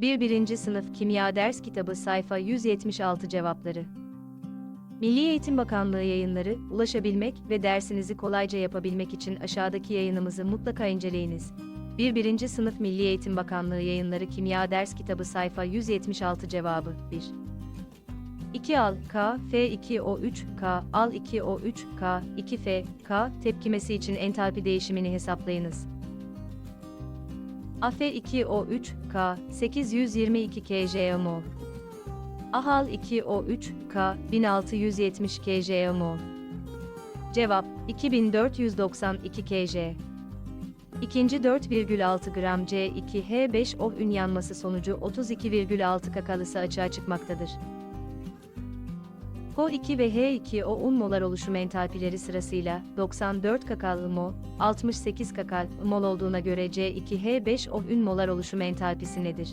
1. 1. Sınıf Kimya Ders Kitabı Sayfa 176 Cevapları Milli Eğitim Bakanlığı yayınları, ulaşabilmek ve dersinizi kolayca yapabilmek için aşağıdaki yayınımızı mutlaka inceleyiniz. 1. 1. Sınıf Milli Eğitim Bakanlığı yayınları Kimya Ders Kitabı Sayfa 176 Cevabı 1. 2 al, K, F2O3, K, al 2O3, K, 2F, K, tepkimesi için entalpi değişimini hesaplayınız. AF2O3, K, 822 kJmol. AHAL 2O3, K, 1670 kJmol. Cevap, 2492 kJ. İkinci 4,6 gram C2H5O ün yanması sonucu 32,6 kakalısı açığa çıkmaktadır. HO2 ve H2O un molar oluşum entalpileri sırasıyla 94 kakal mol, 68 kakal mol olduğuna göre C2H5O ün molar oluşum entalpisi nedir?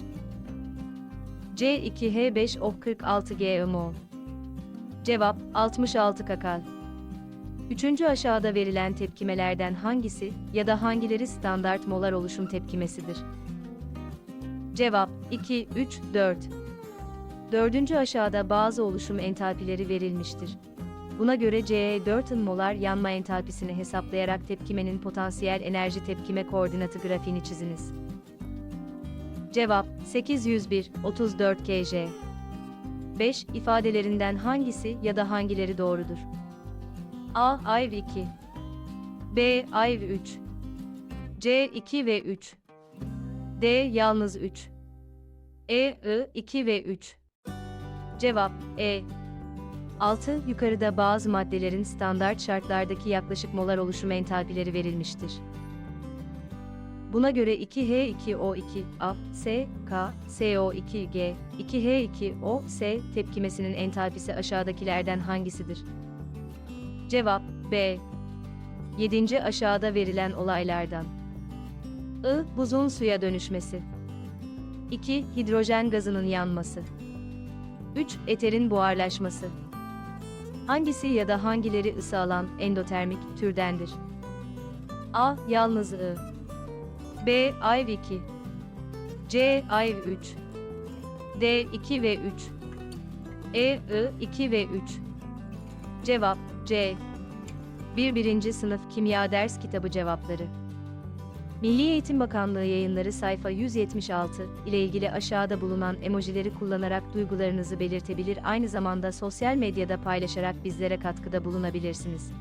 C2H5O 46 G mol. Cevap 66 kakal. Üçüncü aşağıda verilen tepkimelerden hangisi ya da hangileri standart molar oluşum tepkimesidir? Cevap 2, 3, 4. Dördüncü aşağıda bazı oluşum entalpileri verilmiştir. Buna göre Ce4 molar yanma entalpisini hesaplayarak tepkimenin potansiyel enerji tepkime koordinatı grafiğini çiziniz. Cevap 801, 34 kJ. 5 ifadelerinden hangisi ya da hangileri doğrudur? A. Ayv 2 B. Ayv 3 C. 2 ve 3 D. Yalnız 3 E. I. 2 ve 3 Cevap E. 6. Yukarıda bazı maddelerin standart şartlardaki yaklaşık molar oluşum entalpileri verilmiştir. Buna göre 2H2O2 A, S, K, SO2G, 2H2O, S tepkimesinin entalpisi aşağıdakilerden hangisidir? Cevap B. 7. aşağıda verilen olaylardan. I. Buzun suya dönüşmesi. 2. Hidrojen gazının yanması. 3. Eterin buharlaşması. Hangisi ya da hangileri ısı alan endotermik türdendir? A. Yalnız I. B. Ayv 2. C. Ayv 3. D. 2 ve 3. E. I. 2 ve 3. Cevap C. 1. 1. Sınıf Kimya Ders Kitabı Cevapları Milli Eğitim Bakanlığı yayınları sayfa 176 ile ilgili aşağıda bulunan emojileri kullanarak duygularınızı belirtebilir aynı zamanda sosyal medyada paylaşarak bizlere katkıda bulunabilirsiniz.